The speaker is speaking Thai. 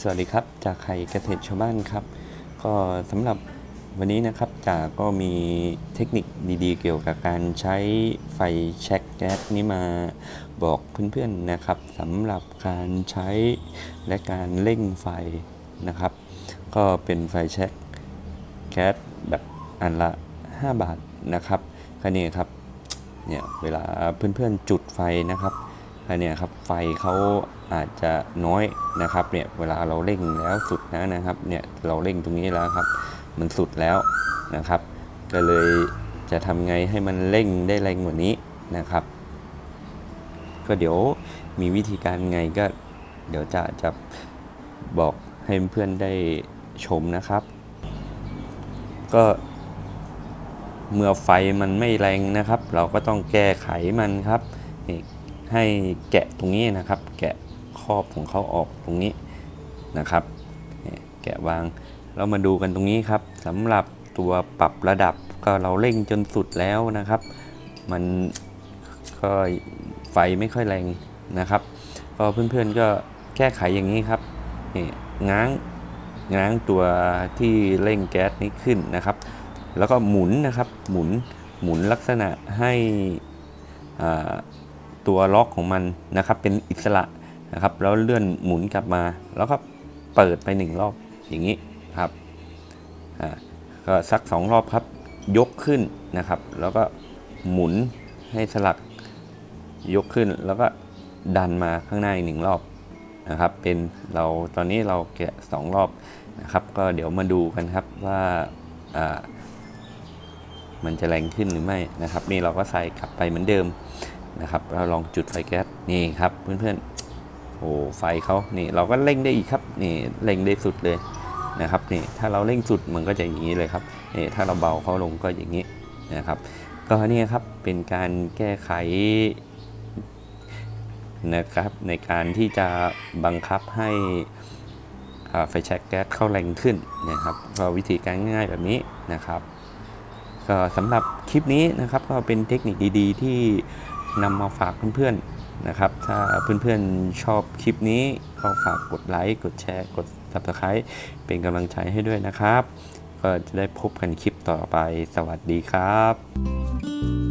สวัสดีครับ จากไข่เกษตรชาวบ้านครับ ก็สำหรับวันนี้นะครับจากก็มีเทคนิคดีๆ เกี่ยวกับการใช้ไฟแช็กแก๊สนี้มาบอกเพื่อนๆนะครับสำหรับการใช้และการเร่งไฟนะครับ ก็เป็นไฟแช็กแก๊สแบบอันละ 5 บาทนะครับคันนี้ครับเนี่ยเวลาเพื่อนๆจุดไฟนะครับ อันนี้ครับไฟเขาอาจจะน้อยนะครับเนี่ยเวลาเราเร่งแล้วสุดแล้วนะครับเนี่ยเราเร่งตรงนี้แล้วครับ มันสุดแล้วนะครับ ก็เลยจะทำไงให้มันเร่งได้แรงกว่านี้นะครับ ก็เดี๋ยวมีวิธีการไงก็เดี๋ยวจะจะบอกให้เพื่อนได้ชมนะครับ ก็เมื่อไฟมันไม่แรงนะครับ เราก็ต้องแก้ไขมันครับนี่ ให้แกะตรงนี้นะครับ แกะครอบของเขาออกตรงนี้นะครับแกะวางเรามาดูกันตรงนี้ครับสำหรับตัวปรับระดับก็เราเร่งจนสุดแล้วนะครับ มันก็ไฟไม่ค่อยแรงนะครับก็เพื่อนๆก็แก้ไขอย่างนี้ครับนี่ง้างง้างตัวที่เร่งแก๊สนี้ขึ้นนะครับ แล้วก็หมุนนะครับหมุนหมุนลักษณะให้อ่า ตัวล็อกของมันนะครับ เป็นอิสระนะครับ แล้วเลื่อนหมุนกลับมา แล้วก็เปิดไปหนึ่งรอบอย่างนี้ครับอ่าก็สักสองรอบครับ ยกขึ้นนะครับ แล้วก็หมุนให้สลักยกขึ้นแล้วก็ดันมาข้างหน้าอีกหนึ่งรอบนะครับ เป็นเราตอนนี้เราแกะสองรอบนะครับ ก็เดี๋ยวมาดูกันครับว่าอ่ามันจะแรงขึ้นหรือไม่นะครับ นี่เราก็ใส่กลับไปเหมือนเดิม นะครับเราลองจุดไฟแก๊สนี่ครับเพื่อนๆโอ้ไฟเขานี่เราก็เร่งได้อีกครับนี่เร่งได้สุดเลยนะครับนี่ถ้าเราเร่งสุดมันก็จะอย่างนี้เลยครับนี่ถ้าเราเบาเขาลงก็อย่างนี้นะครับ ก็นี่ครับเป็นการแก้ไขนะครับในการที่จะบังคับให้ไฟแช็กแก๊สเข้าแรงขึ้นนะครับก็วิธีการง่ายๆแบบนี้นะครับก็สำหรับคลิปนี้นะครับก็เป็นเทคนิคดีๆ ที่ นำมาฝากเพื่อนๆนะครับ ถ้าเพื่อนๆชอบคลิปนี้ก็ฝากกดไลค์กดแชร์ กด Subscribe เป็นกำลังใจให้ด้วยนะครับ ก็จะได้พบกันคลิปต่อไปสวัสดีครับ